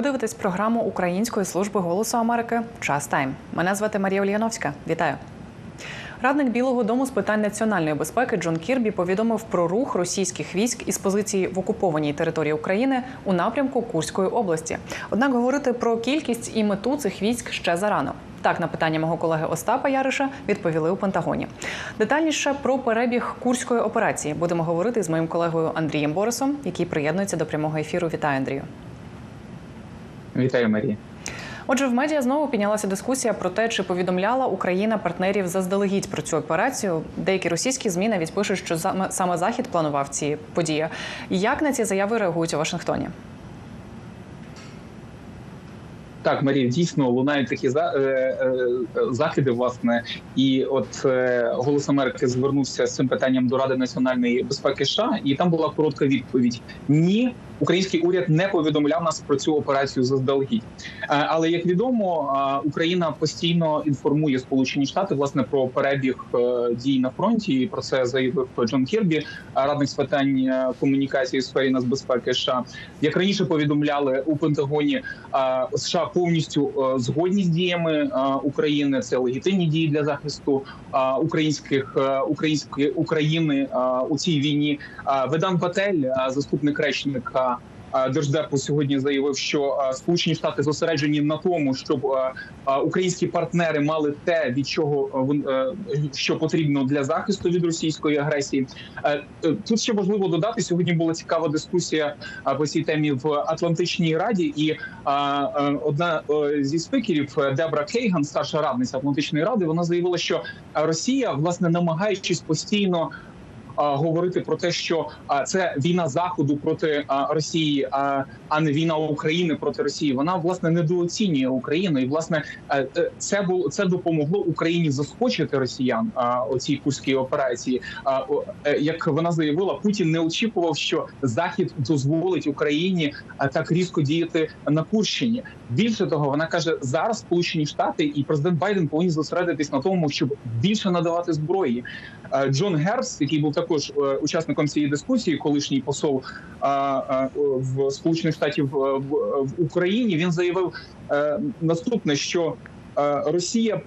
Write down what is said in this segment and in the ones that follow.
Ви дивитесь програму Української служби голосу Америки Час Тайм. Мене звати Марія Ульяновська. Вітаю. Радник Білого Дому з питань національної безпеки Джон Кірбі повідомив про рух російських військ із позиції в окупованій території України у напрямку Курської області. Однак говорити про кількість і мету цих військ ще зарано. Так, на питання мого колеги Остапа Яриша відповіли у Пентагоні. Детальніше про перебіг курської операції будемо говорити з моїм колегою Андрієм Борисом, який приєднується до прямого ефіру. Вітаю, Андрію. Вітаю, Марія. Отже, в медіа знову піднялася дискусія про те, чи повідомляла Україна партнерів заздалегідь про цю операцію. Деякі російські змі навіть пишуть, що саме Захід планував ці події. Як на ці заяви реагують у Вашингтоні? Так, Марія, дійсно лунають такі за, е, е, власне, і от е, голос Америки звернувся з цим питанням до Ради національної безпеки США, і там була коротка відповідь: ні, український уряд не повідомляв нас про цю операцію заздалегідь. Е, але як відомо, е, Україна постійно інформує Сполучені Штати власне про перебіг е, дій на фронті. І Про це заявив Джон Кірбі, радник з питань комунікації в сфері нацбезпеки США. Як раніше повідомляли у Пентагоні, США повністю згодні з діями України. Це легітимні дії для захисту українських української України у цій війні. Ведан Патель, заступник речника. Держдепу сьогодні заявив, що Сполучені Штати зосереджені на тому, щоб українські партнери мали те, від чого що потрібно для захисту від російської агресії. Тут ще важливо додати сьогодні. Була цікава дискусія по цій темі в Атлантичній раді, і одна зі спікерів Дебра Кейган, старша радниця Атлантичної ради, вона заявила, що Росія власне намагаючись постійно говорити про те, що це війна заходу проти Росії, а не війна України проти Росії. Вона власне недооцінює Україну, і власне е, е, це було це допомогло Україні заскочити росіян у цій курській операції. Е, як вона заявила, Путін не очікував, що Захід дозволить Україні так різко діяти на Курщині. Більше того, вона каже, зараз Сполучені Штати і президент Байден повинні зосередитись на тому, щоб більше надавати зброї. Джон Гербс, який був також учасником цієї дискусії, колишній посол в Сполучених Штатів в Україні, він заявив наступне, що Росія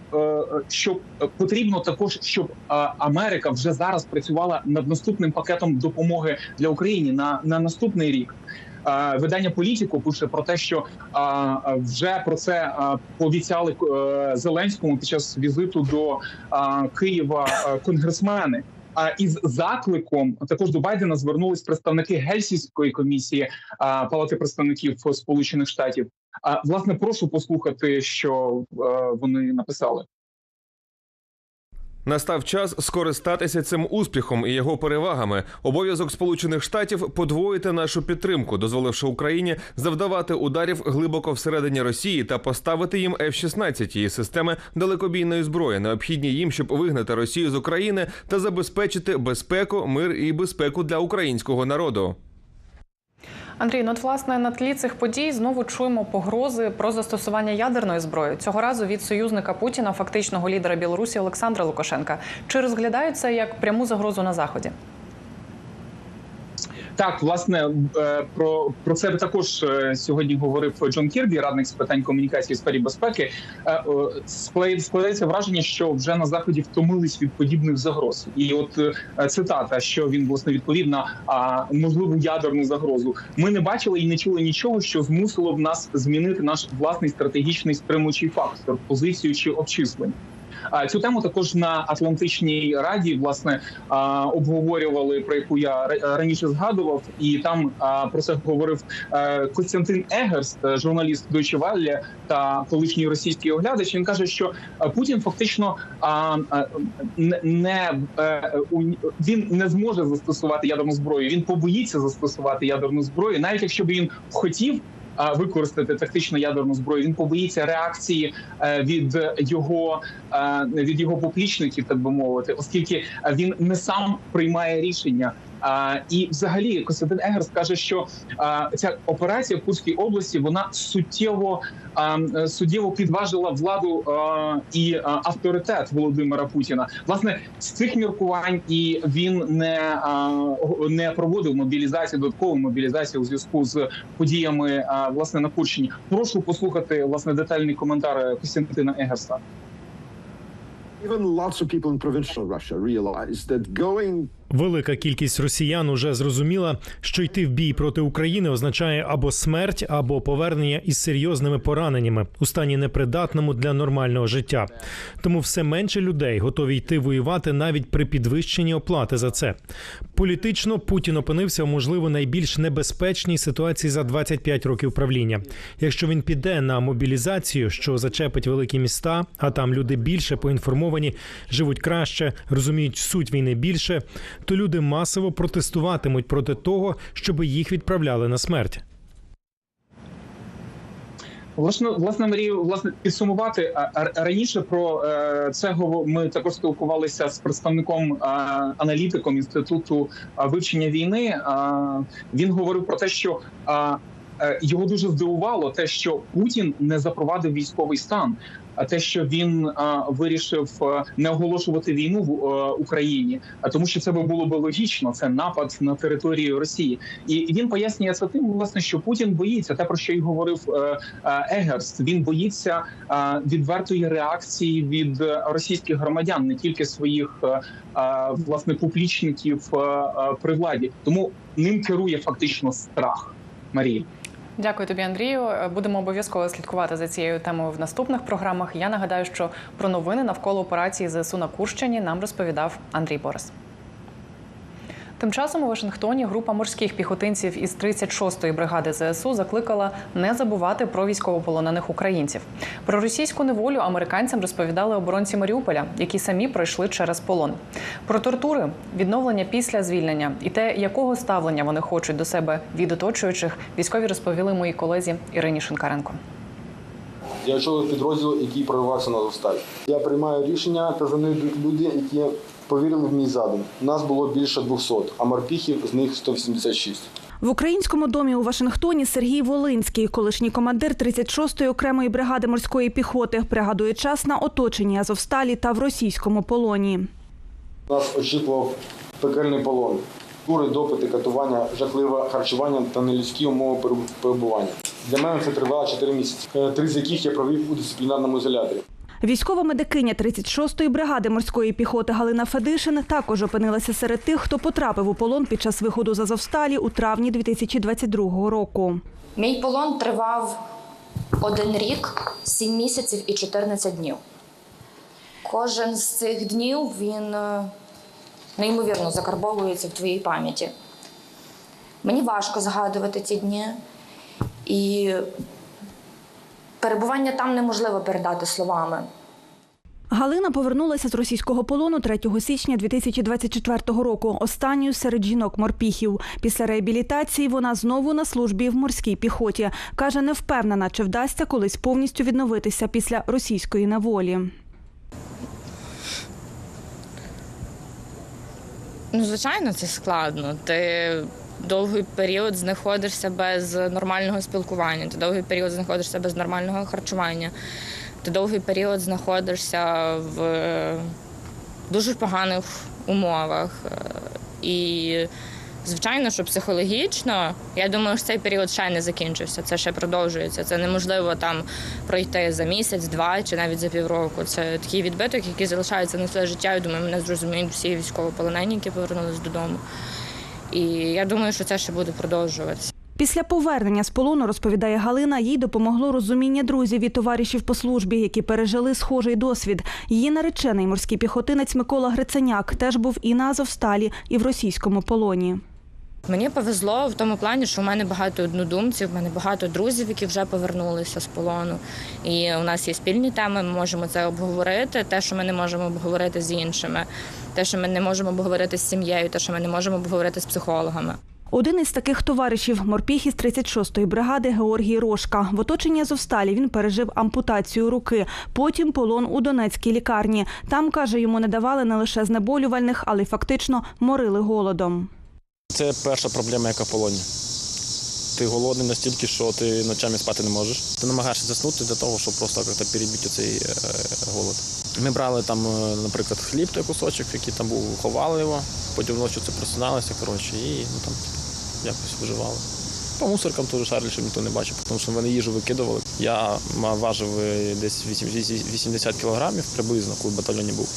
що потрібно також, щоб Америка вже зараз працювала над наступним пакетом допомоги для України на, на наступний рік. Видання політику пише про те, що вже про це пообіцяли е, Зеленському під час візиту до Києва конгресмени. А із закликом також до Байдена звернулись представники Гельсінської комісії Палати представників Сполучених Штатів. А власне прошу послухати, що е, вони написали. Настав час скористатися цим успіхом і його перевагами. Обов'язок Сполучених Штатів подвоїти нашу підтримку, дозволивши Україні завдавати ударів глибоко всередині Росії та поставити їм F-16 і системи далекобійної зброї, необхідні їм, щоб вигнати Росію з України та забезпечити безпеку, мир і безпеку для українського народу. Андрій, ну от, власне на тлі цих подій знову чуємо погрози про застосування ядерної зброї цього разу від союзника Путіна, фактичного лідера Білорусі Олександра Лукашенка. Чи розглядаються як пряму загрозу на заході? Так, власне, е, про про це також е, сьогодні говорив Джон Кірбі, радник з питань комунікації в сфері безпеки. Е, складається враження, що вже на заході втомились від подібних загроз. І от цитата, що він власне відповів на можливу ядерну загрозу. Ми не бачили і не чули нічого, що змусило б нас змінити наш власний стратегічний стримуючий фактор, позицію чи обчислення. Цю тему також на Атлантичній раді власне обговорювали про яку я раніше згадував, і там про це говорив е, Костянтин Егерс, е, журналіст Deutsche Welle та колишній російський оглядач. Він каже, що е, Путін фактично не він не зможе застосувати ядерну зброю. Він побоїться застосувати ядерну зброю, навіть якщо б він хотів використати тактичну ядерну зброю. Він побоїться реакції е, від його е, від його поплічників, так би мовити, оскільки він не сам приймає рішення. І взагалі Костянтин Егерс каже, що ця операція в Курській області вона суттєво суттєво підважила владу і авторитет Володимира Путіна. Власне з цих міркувань і він не, не проводив мобілізацію, додаткову мобілізацію у зв'язку з подіями власне на Курщині. Прошу послухати власне детальний коментар Костянтина Егерса. Even lots of people in provincial Russia realize that going Велика кількість росіян уже зрозуміла, що йти в бій проти України означає або смерть, або повернення із серйозними пораненнями у стані непридатному для нормального життя. Тому все менше людей готові йти воювати навіть при підвищенні оплати за це. Політично Путін опинився в можливо найбільш небезпечній ситуації за 25 років правління. Якщо він піде на мобілізацію, що зачепить великі міста, а там люди більше поінформовані, живуть краще, розуміють суть війни більше, то люди масово протестуватимуть проти того, щоб їх відправляли на смерть. Власне, власне, Марію, власне, підсумувати раніше про е, це ми також спілкувалися з представником аналітиком інституту вивчення війни. Він говорив про те, що е, його дуже здивувало те, що Путін не запровадив військовий стан. Те, що він вирішив не оголошувати війну в Україні, а тому, що це було би логічно, це напад на територію Росії, і він пояснює це тим, власне, що Путін боїться те, про що й говорив е, е, Він боїться е, відвертої реакції від е, російських громадян, не тільки своїх е, е, власне публічників е, е, при владі. Тому ним керує фактично страх. Марія. Дякую тобі, Андрію. Будемо обов'язково слідкувати за цією темою в наступних програмах. Я нагадаю, що про новини навколо операції ЗСУ на Курщині нам розповідав Андрій Борис. Тим часом у Вашингтоні група морських піхотинців із 36-ї бригади ЗСУ закликала не забувати про військовополонених українців. Про російську неволю американцям розповідали оборонці Маріуполя, які самі пройшли через полон. Про тортури, відновлення після звільнення і те, якого ставлення вони хочуть до себе від оточуючих, військові розповіли моїй колезі Ірині Шинкаренко. Я очолив підрозділ, який проривався на Зосталь. Я приймаю рішення, та за люди, які повірили в мій задум. Нас було більше 200, а морпіхів з них 186. В українському домі у Вашингтоні Сергій Волинський, колишній командир 36-ї окремої бригади морської піхоти, пригадує час на оточенні Азовсталі та в російському полоні. Нас очікував пекельний полон. Тури, допити, катування, жахливе харчування та нелюдські умови перебування. Для мене це тривало 4 місяці, е, три з яких я провів у дисциплінарному ізоляторі. Військова медикиня 36-ї бригади морської піхоти Галина Федишин також опинилася серед тих, хто потрапив у полон під час виходу з Азовсталі у травні 2022 року. Мій полон тривав один рік, сім місяців і 14 днів. Кожен з цих днів він е, неймовірно закарбовується в твоїй пам'яті. Мені важко згадувати ці дні, і перебування там неможливо передати словами. Галина повернулася з російського полону 3 січня 2024 року. Останньою серед жінок-морпіхів. Після реабілітації вона знову на службі в морській піхоті. Каже, не впевнена, чи вдасться колись повністю відновитися після російської неволі. Ну, звичайно, це складно. Ти довгий період знаходишся без нормального спілкування, ти довгий період знаходишся без нормального харчування, ти довгий період знаходишся в дуже поганих умовах. Е, І, звичайно, що психологічно, я думаю, що цей період ще не закінчився, це ще продовжується. Це неможливо там пройти за місяць, два чи навіть за півроку. Це такий відбиток, який залишається на все життя. Я думаю, мене зрозуміють всі військовополонені, які повернулись додому. І я думаю, що це ще буде продовжуватися. Після повернення з полону, розповідає Галина, їй допомогло розуміння друзів і товаришів по службі, які пережили схожий досвід. Її наречений морський піхотинець Микола Гриценяк теж був і на Азовсталі, і в російському полоні. Мені повезло в тому плані, що у мене багато однодумців, у мене багато друзів, які вже повернулися з полону. І у нас є спільні теми. Ми можемо це обговорити. Те, що ми не можемо обговорити з іншими, те, що ми не можемо обговорити з сім'єю, те, що ми не можемо обговорити з психологами. Один із таких товаришів морпіх із 36-ї бригади Георгій Рошка. В оточенні Азовсталі він пережив ампутацію руки. Потім полон у Донецькій лікарні. Там каже, йому не давали не лише знеболювальних, але й фактично морили голодом. Це перша проблема, яка в полоні. Ти голодний настільки, що ти ночами спати не можеш. Ти намагаєшся заснути для того, щоб просто перебити цей е, голод. Ми брали там, е, наприклад, хліб, той кусочок, який там був, ховали його, потім вночі це просиналося, коротше, і ну, там якось виживали. По мусоркам теж шарлі, щоб ніхто не бачив, тому що вони їжу викидували. Я важив е, десь 80 80 кілограмів приблизно, коли в батальйоні був.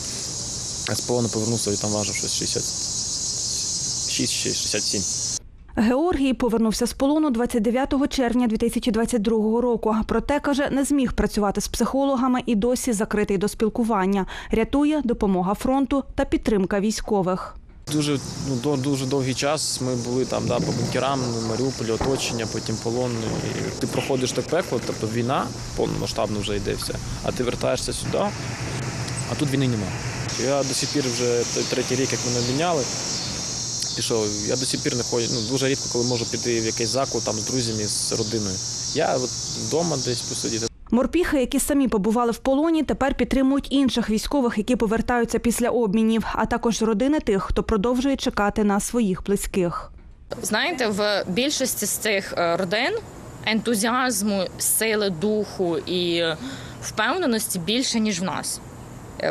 А з полону повернувся і там важив щось 66 чи 67. Георгій повернувся з полону 29 червня 2022 року. Проте каже, не зміг працювати з психологами і досі закритий до спілкування. Рятує допомога фронту та підтримка військових. Дуже ну до дуже довгий час ми були там, да, по бункерам, Маріуполі, оточення, потім полон. І ти проходиш так пекло, тобто війна повномасштабно вже йде все. А ти вертаєшся сюди, а тут війни немає. Я до сих пір вже третій рік, як мене обміняли, пішов. Я до сих пір не ходжу. Ну дуже рідко, коли можу піти в якийсь заклад там з друзями, з родиною. Я от вдома десь посидіти. Морпіхи, які самі побували в полоні, тепер підтримують інших військових, які повертаються після обмінів, а також родини тих, хто продовжує чекати на своїх близьких. Знаєте, в більшості з цих е, родин ентузіазму, сили духу і впевненості більше, ніж в нас.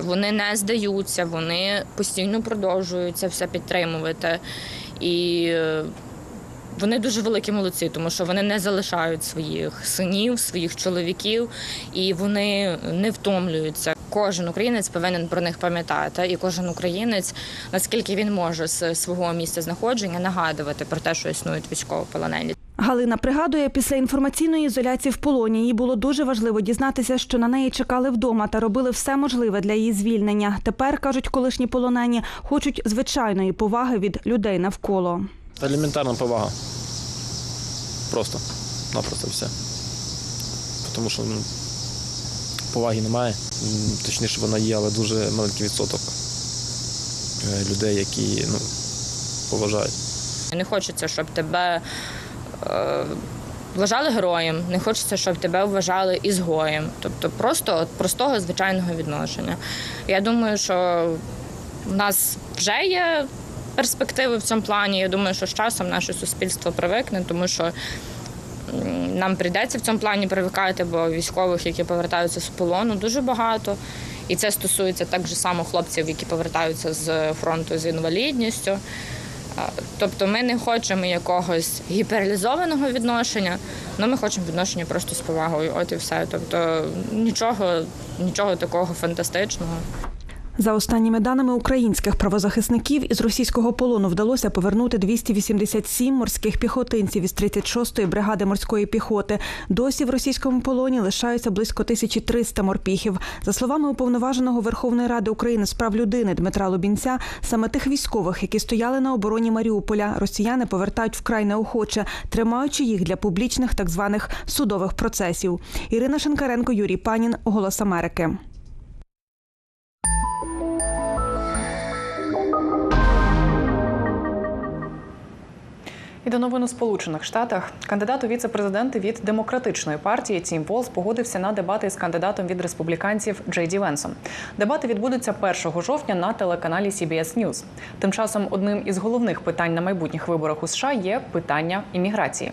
Вони не здаються, вони постійно продовжують це все підтримувати. І е, вони дуже великі молодці, тому що вони не залишають своїх синів, своїх чоловіків, і вони не втомлюються. Кожен українець повинен про них пам'ятати, і кожен українець, наскільки він може з свого місця знаходження, нагадувати про те, що існують військовополонені. Галина пригадує, після інформаційної ізоляції в полоні їй було дуже важливо дізнатися, що на неї чекали вдома та робили все можливе для її звільнення. Тепер кажуть колишні полонені, хочуть звичайної поваги від людей навколо. Елементарна повага. Просто. Напросто все. Тому що ну, поваги немає. Точніше, вона є, але дуже маленький відсоток е, людей, які ну, поважають. Не хочеться, щоб тебе вважали героєм, не хочеться, щоб тебе вважали ізгоєм. Тобто просто от простого звичайного відношення. Я думаю, що в нас вже є перспективи в цьому плані. Я думаю, що з часом наше суспільство привикне, тому що нам прийдеться в цьому плані привикати, бо військових, які повертаються з полону, дуже багато. І це стосується так же само хлопців, які повертаються з фронту з інвалідністю. Тобто ми не хочемо якогось гіпералізованого відношення, але ми хочемо відношення просто з повагою. От і все. Тобто нічого, нічого такого фантастичного. За останніми даними українських правозахисників, із російського полону вдалося повернути 287 морських піхотинців із 36-ї бригади морської піхоти. Досі в російському полоні лишаються близько 1300 морпіхів. За словами уповноваженого Верховної Ради України з прав людини Дмитра Лубінця, саме тих військових, які стояли на обороні Маріуполя, росіяни повертають вкрай неохоче, тримаючи їх для публічних так званих судових процесів. Ірина Шенкаренко, Юрій Панін, Голос Америки. І до новин у Сполучених Штатах кандидат у віце-президенти від демократичної партії Тім Волс погодився на дебати з кандидатом від республіканців Джей Ді Венсом. Дебати відбудуться 1 жовтня на телеканалі CBS News. Тим часом одним із головних питань на майбутніх виборах у США є питання імміграції.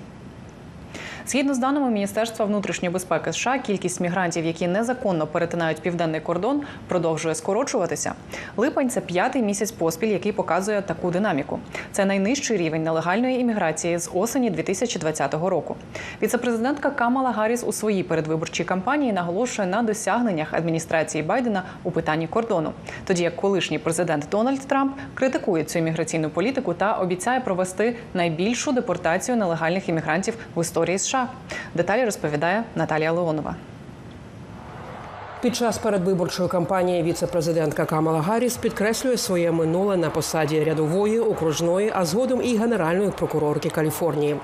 Згідно з даними Міністерства внутрішньої безпеки США, кількість мігрантів, які незаконно перетинають південний кордон, продовжує скорочуватися. Липень це п'ятий місяць поспіль, який показує таку динаміку. Це найнижчий рівень нелегальної імміграції з осені 2020 року. Віцепрезидентка Камала Гарріс у своїй передвиборчій кампанії наголошує на досягненнях адміністрації Байдена у питанні кордону, тоді як колишній президент Дональд Трамп критикує цю імміграційну політику та обіцяє провести найбільшу депортацію нелегальних іммігрантів в історії США. Деталі розповідає Наталія Леонова. Під час передвиборчої кампанії віце-президентка Камала Гарріс підкреслює своє минуле на посаді рядової, окружної, а згодом і генеральної прокурорки Каліфорнії.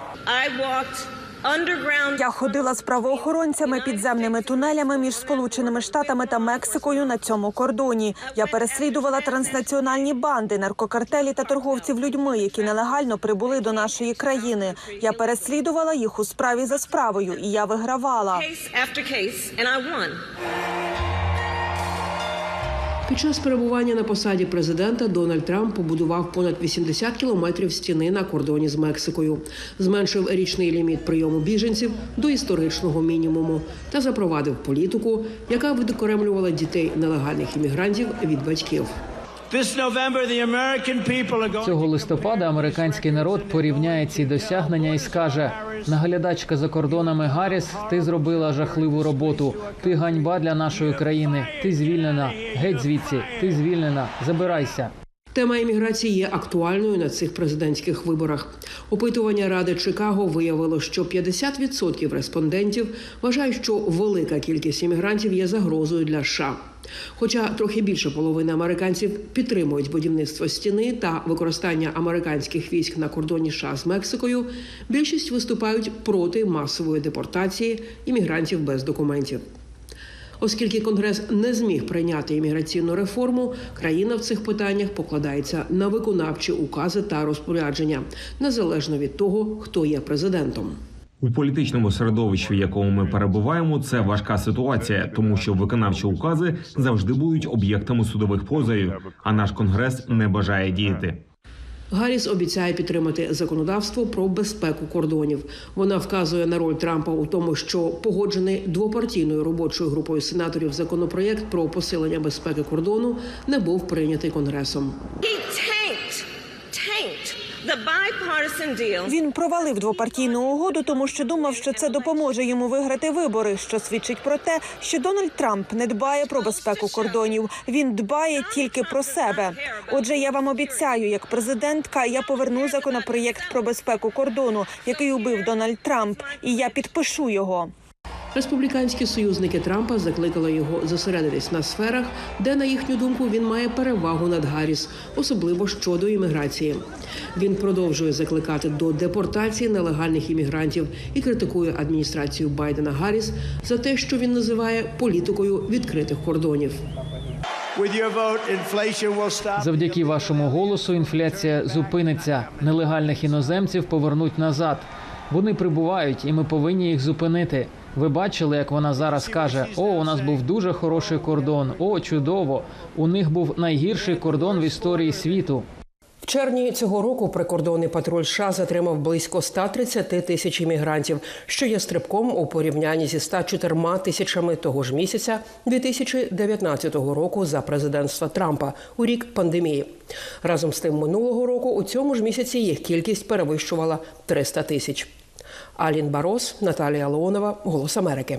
Я ходила з правоохоронцями підземними тунелями між Сполученими Штатами та Мексикою на цьому кордоні. Я переслідувала транснаціональні банди, наркокартелі та торговців людьми, які нелегально прибули до нашої країни. Я переслідувала їх у справі за справою, і я вигравала. Під час перебування на посаді президента Дональд Трамп побудував понад 80 кілометрів стіни на кордоні з Мексикою, зменшив річний ліміт прийому біженців до історичного мінімуму та запровадив політику, яка відокремлювала дітей нелегальних іммігрантів від батьків. Цього листопада американський народ порівняє ці досягнення і скаже: наглядачка за кордонами Гарріс, ти зробила жахливу роботу. Ти ганьба для нашої країни. Ти звільнена. Геть звідси. Ти звільнена. Забирайся. Тема імміграції є актуальною на цих президентських виборах. Опитування Ради Чикаго виявило, що 50% респондентів вважають, що велика кількість іммігрантів є загрозою для США. Хоча трохи більше половини американців підтримують будівництво стіни та використання американських військ на кордоні США з Мексикою, більшість виступають проти масової депортації іммігрантів без документів. Оскільки Конгрес не зміг прийняти імміграційну реформу, країна в цих питаннях покладається на виконавчі укази та розпорядження, незалежно від того, хто є президентом. У політичному середовищі, в якому ми перебуваємо, це важка ситуація, тому що виконавчі укази завжди будуть об'єктами судових позовів, а наш конгрес не бажає діяти. Гарріс обіцяє підтримати законодавство про безпеку кордонів. Вона вказує на роль Трампа у тому, що погоджений двопартійною робочою групою сенаторів законопроєкт про посилення безпеки кордону не був прийнятий конгресом. Він провалив двопартійну угоду, тому що думав, що це допоможе йому виграти вибори, що свідчить про те, що Дональд Трамп не дбає про безпеку кордонів. Він дбає тільки про себе. Отже, я вам обіцяю, як президентка, я поверну законопроєкт про безпеку кордону, який убив Дональд Трамп, і я підпишу його. Республіканські союзники Трампа закликали його зосередитись на сферах, де, на їхню думку, він має перевагу над Гарріс, особливо щодо імміграції. Він продовжує закликати до депортації нелегальних іммігрантів і критикує адміністрацію Байдена Гарріс за те, що він називає політикою відкритих кордонів. Завдяки вашому голосу інфляція зупиниться. Нелегальних іноземців повернуть назад. Вони прибувають, і ми повинні їх зупинити. Ви бачили, як вона зараз каже: О, у нас був дуже хороший кордон. О, чудово! У них був найгірший кордон в історії світу. В червні цього року прикордонний патруль США затримав близько 130 тисяч іммігрантів, що є стрибком у порівнянні зі 104 тисячами того ж місяця 2019 року за президентства Трампа у рік пандемії. Разом з тим минулого року у цьому ж місяці їх кількість перевищувала 300 тисяч. Алін Барос, Наталія Леонова, Голос Америки.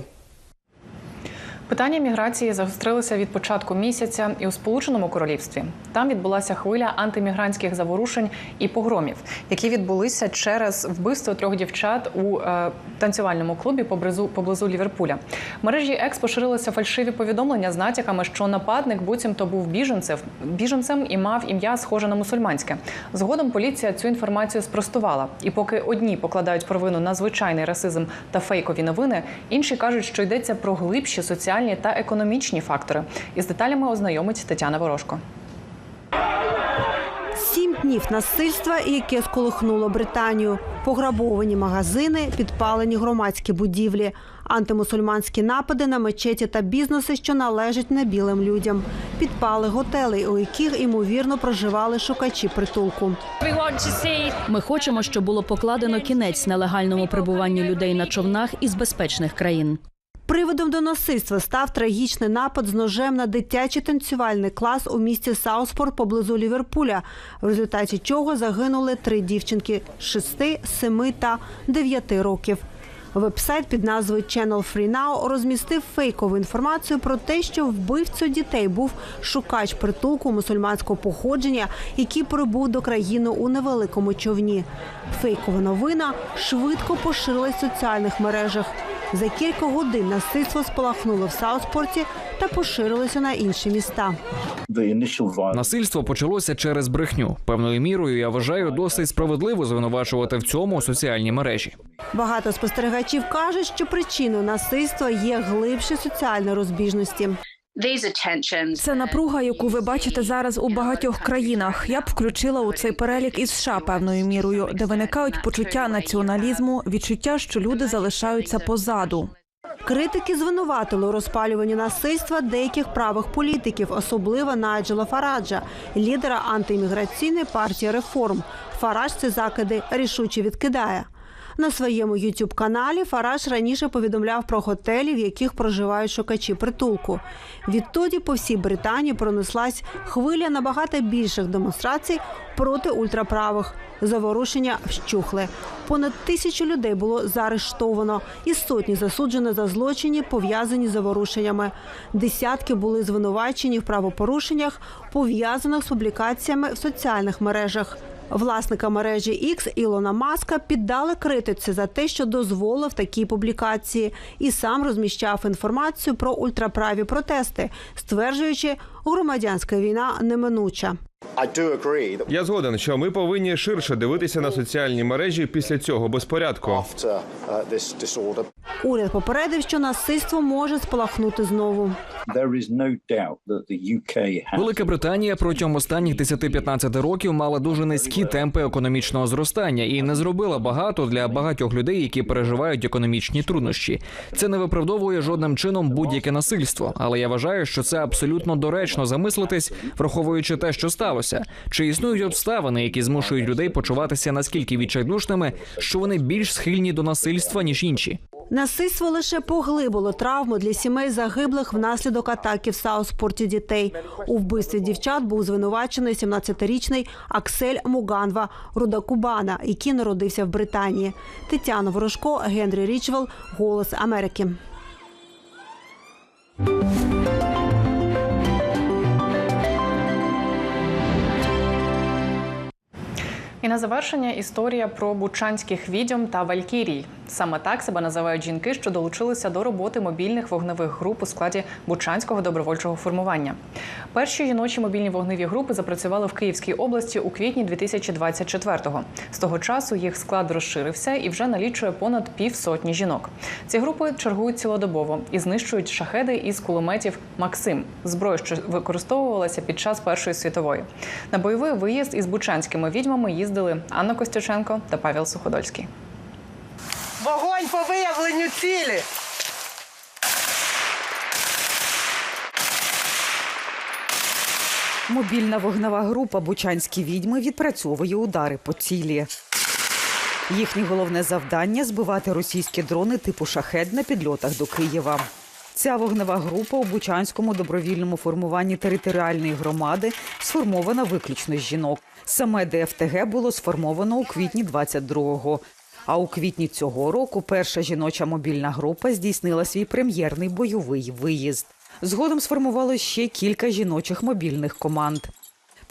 Питання міграції загострилися від початку місяця і у Сполученому Королівстві. Там відбулася хвиля антимігрантських заворушень і погромів, які відбулися через вбивство трьох дівчат у е, танцювальному клубі поблизу поблизу Ліверпуля. В мережі екс поширилися фальшиві повідомлення з натяками, що нападник буцімто був біженцем, біженцем і мав ім'я схоже на мусульманське. Згодом поліція цю інформацію спростувала. І поки одні покладають провину на звичайний расизм та фейкові новини, інші кажуть, що йдеться про глибші соціальні та економічні фактори. Із деталями ознайомить Тетяна Ворожко. Сім днів насильства, яке сколихнуло Британію. Пограбовані магазини, підпалені громадські будівлі, антимусульманські напади на мечеті та бізнеси, що належать небілим людям. Підпали готелей, у яких ймовірно проживали шукачі притулку. Ми хочемо, щоб було покладено кінець нелегальному прибуванню людей на човнах із безпечних країн. Приводом до насильства став трагічний напад з ножем на дитячий танцювальний клас у місті Сауспорт поблизу Ліверпуля, в результаті чого загинули три дівчинки 6, 7 та 9 років. Вебсайт під назвою Channel Free Now розмістив фейкову інформацію про те, що вбивцю дітей був шукач притулку мусульманського походження, який прибув до країни у невеликому човні. Фейкова новина швидко поширилась в соціальних мережах. За кілька годин насильство спалахнуло в Сауспорті та поширилося на інші міста. Насильство почалося через брехню. Певною мірою я вважаю досить справедливо звинувачувати в цьому соціальні мережі. Багато спостерігачів кажуть, що причиною насильства є глибші соціальні розбіжності. Це напруга, яку ви бачите зараз у багатьох країнах. Я б включила у цей перелік із США певною мірою, де виникають почуття націоналізму, відчуття, що люди залишаються позаду. Критики звинуватили у розпалюванні насильства деяких правих політиків, особливо Найджела Фараджа, лідера антиімміграційної партії реформ. Фарадж ці закиди рішуче відкидає. На своєму youtube каналі Фараж раніше повідомляв про готелі, в яких проживають шукачі притулку. Відтоді по всій Британії пронеслась хвиля набагато більших демонстрацій проти ультраправих. Заворушення вщухли. Понад тисячу людей було заарештовано, і сотні засуджено за злочині, пов'язані з заворушеннями. Десятки були звинувачені в правопорушеннях, пов'язаних з публікаціями в соціальних мережах. Власника мережі X Ілона Маска піддали критиці за те, що дозволив такі публікації, і сам розміщав інформацію про ультраправі протести, стверджуючи, громадянська війна неминуча. Я згоден, що ми повинні ширше дивитися на соціальні мережі після цього безпорядку. Уряд попередив, що насильство може спалахнути знову. Велика Британія протягом останніх 10-15 років мала дуже низькі темпи економічного зростання і не зробила багато для багатьох людей, які переживають економічні труднощі. Це не виправдовує жодним чином будь-яке насильство, але я вважаю, що це абсолютно доречно замислитись, враховуючи те, що сталося. Чи існують обставини, які змушують людей почуватися наскільки відчайдушними, що вони більш схильні до насильства ніж інші? Насильство лише поглибило травму для сімей загиблих внаслідок атаки в Сауспорті дітей. У вбивстві дівчат був звинувачений 17-річний Аксель Муганва Рудакубана, який народився в Британії. Тетяна Ворожко, Генрі Річвелл, Голос Америки. І на завершення історія про бучанських відьом та валькірій. Саме так себе називають жінки, що долучилися до роботи мобільних вогневих груп у складі Бучанського добровольчого формування. Перші жіночі мобільні вогневі групи запрацювали в Київській області у квітні 2024-го. З того часу їх склад розширився і вже налічує понад півсотні жінок. Ці групи чергують цілодобово і знищують шахеди із кулеметів Максим, зброю, що використовувалася під час Першої світової. На бойовий виїзд із бучанськими відьмами їздили Анна Костюченко та Павел Суходольський. Вогонь по виявленню цілі. Мобільна вогнева група Бучанські відьми відпрацьовує удари по цілі. Їхнє головне завдання збивати російські дрони типу шахед на підльотах до Києва. Ця вогнева група у Бучанському добровільному формуванні територіальної громади сформована виключно з жінок. Саме ДФТГ було сформовано у квітні 22-го. А у квітні цього року перша жіноча мобільна група здійснила свій прем'єрний бойовий виїзд. Згодом сформувало ще кілька жіночих мобільних команд.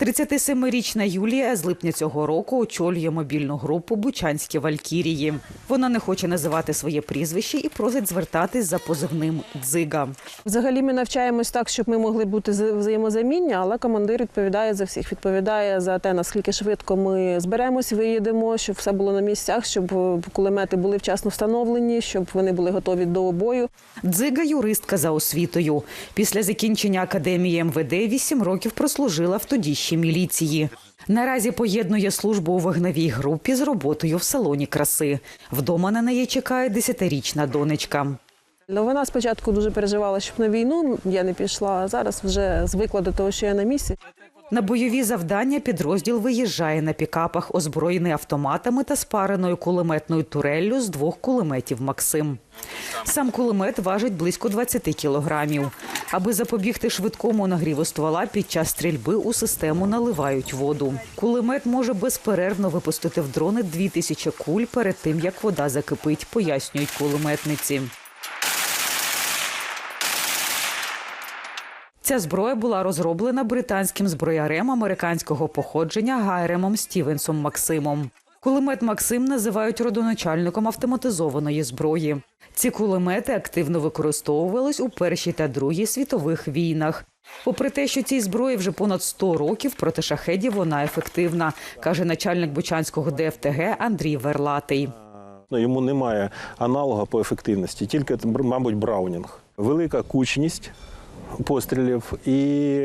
37-річна Юлія з липня цього року очолює мобільну групу Бучанські Валькірії. Вона не хоче називати своє прізвище і просить звертатись за позивним дзига. Взагалі ми навчаємось так, щоб ми могли бути вза- взаємозамінні, але командир відповідає за всіх. Відповідає за те, наскільки швидко ми зберемось, виїдемо, щоб все було на місцях, щоб е, кулемети були вчасно встановлені, щоб вони були готові до бою. Дзига юристка за освітою. Після закінчення академії МВД вісім років прослужила в тодішній міліції. Наразі поєднує службу у вогневій групі з роботою в салоні краси. Вдома на неї чекає десятирічна донечка. Ну, вона спочатку дуже переживала, щоб на війну я не пішла, а зараз вже звикла до того, що я на місці. На бойові завдання підрозділ виїжджає на пікапах, озброєний автоматами та спареною кулеметною туреллю з двох кулеметів Максим. Сам кулемет важить близько 20 кілограмів. Аби запобігти швидкому нагріву ствола, під час стрільби у систему наливають воду. Кулемет може безперервно випустити в дрони 2000 куль перед тим, як вода закипить, пояснюють кулеметниці. Ця зброя була розроблена британським зброярем американського походження Гайремом Стівенсом Максимом. Кулемет Максим називають родоначальником автоматизованої зброї. Ці кулемети активно використовувались у Першій та Другій світових війнах. Попри те, що цій зброї вже понад 100 років, проти шахедів вона ефективна, каже начальник Бучанського ДФТГ Андрій Верлатий. Ну, Йому немає аналога по ефективності, тільки, мабуть, Браунінг. Велика кучність пострілів, і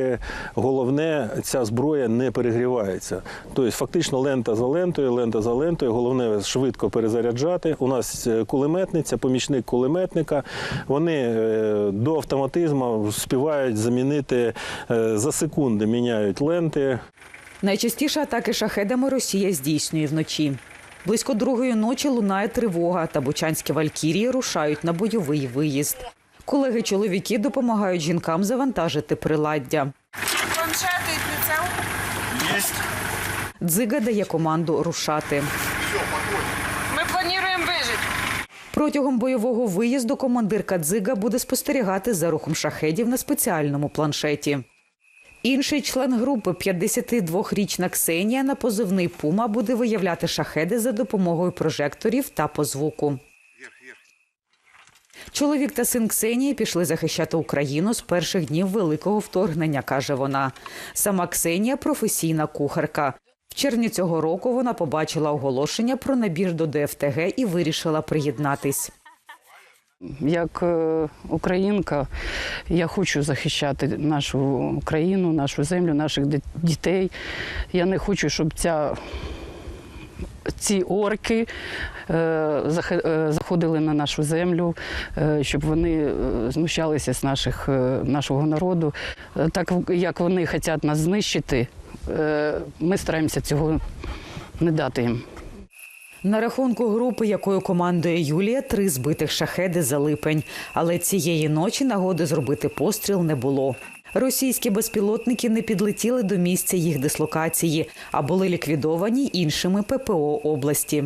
головне, ця зброя не перегрівається. Тобто, фактично, лента за лентою, лента за лентою. Головне швидко перезаряджати. У нас е, кулеметниця, помічник кулеметника. Вони е, до автоматизму співають замінити е, за секунди, міняють ленти. Найчастіше атаки шахедами Росія здійснює вночі. Близько другої ночі лунає тривога, та бучанські валькірії рушають на бойовий виїзд. Колеги-чоловіки допомагають жінкам завантажити приладдя. Планшети і прицел. Єсть. Дзига дає команду рушати. Ми плануємо вижити. Протягом бойового виїзду командирка Дзига буде спостерігати за рухом шахедів на спеціальному планшеті. Інший член групи, 52-річна Ксенія, на позивний Пума буде виявляти шахеди за допомогою прожекторів та по звуку. Чоловік та син Ксенії пішли захищати Україну з перших днів великого вторгнення, каже вона. Сама Ксенія професійна кухарка. В червні цього року вона побачила оголошення про набір до ДФТГ і вирішила приєднатись. Як е, українка, я хочу захищати нашу країну, нашу землю, наших дітей. Я не хочу, щоб ця, ці орки е, е, заходили на нашу землю, е, щоб вони знущалися з наших, нашого народу. Так як вони хочуть нас знищити, ми стараємося цього не дати їм. На рахунку групи, якою командує Юлія, три збитих шахеди за липень. Але цієї ночі нагоди зробити постріл не було. Російські безпілотники не підлетіли до місця їх дислокації, а були ліквідовані іншими ППО області.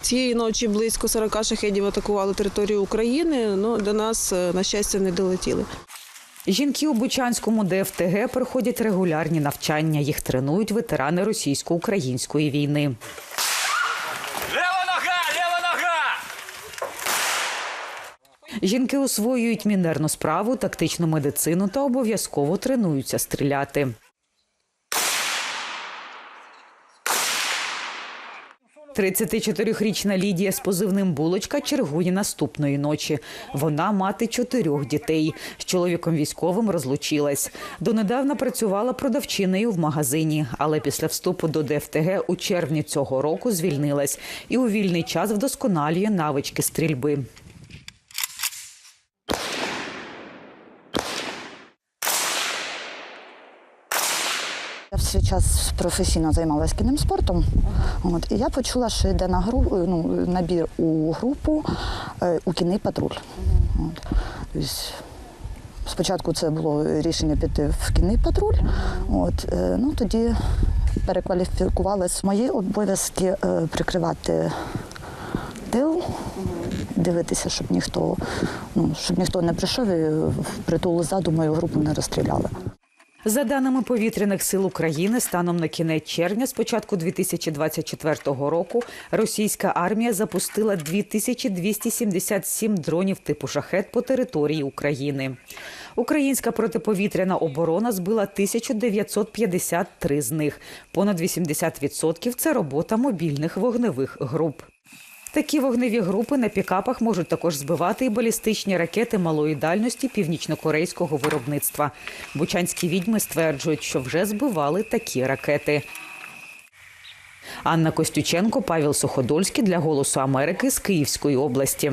Цієї ночі близько 40 шахедів атакували територію України. Ну до нас, е, на щастя, не долетіли. Жінки у Бучанському ДФТГ проходять регулярні навчання. Їх тренують ветерани російсько-української війни. Жінки освоюють мінерну справу, тактичну медицину та обов'язково тренуються стріляти. Тридцятичотирирічна Лідія з позивним булочка чергує наступної ночі. Вона мати чотирьох дітей. З чоловіком військовим розлучилась. Донедавна працювала продавчиною в магазині, але після вступу до ДФТГ у червні цього року звільнилась і у вільний час вдосконалює навички стрільби. Свій час професійно займалася кінним спортом. От, і я почула, що йде на гру, ну, набір у групу е, у кінний патруль. От. Спочатку це було рішення піти в кінний патруль. От, е, ну, тоді перекваліфікувалися мої обов'язки е, прикривати тил, дивитися, щоб ніхто, ну, щоб ніхто не прийшов і в притул ззаду мою групу не розстріляли. За даними повітряних сил України, станом на кінець червня, з початку 2024 року, російська армія запустила 2277 дронів типу шахет по території України. Українська протиповітряна оборона збила 1953 з них. Понад 80% – це робота мобільних вогневих груп. Такі вогневі групи на пікапах можуть також збивати і балістичні ракети малої дальності північнокорейського виробництва. Бучанські відьми стверджують, що вже збивали такі ракети. Анна Костюченко, Павел Суходольський для Голосу Америки з Київської області.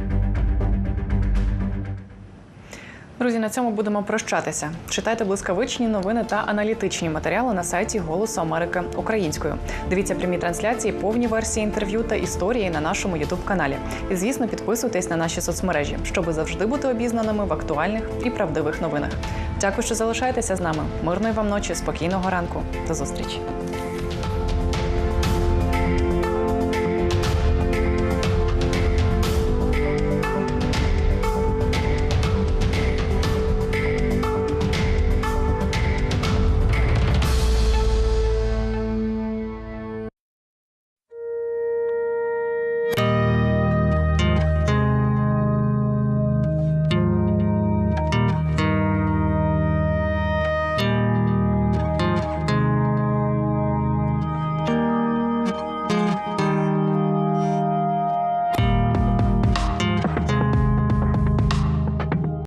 Друзі, на цьому будемо прощатися. Читайте блискавичні новини та аналітичні матеріали на сайті Голосу Америки українською. Дивіться прямі трансляції, повні версії інтерв'ю та історії на нашому Ютуб каналі. І звісно, підписуйтесь на наші соцмережі, щоб завжди бути обізнаними в актуальних і правдивих новинах. Дякую, що залишаєтеся з нами. Мирної вам ночі, спокійного ранку. До зустрічі.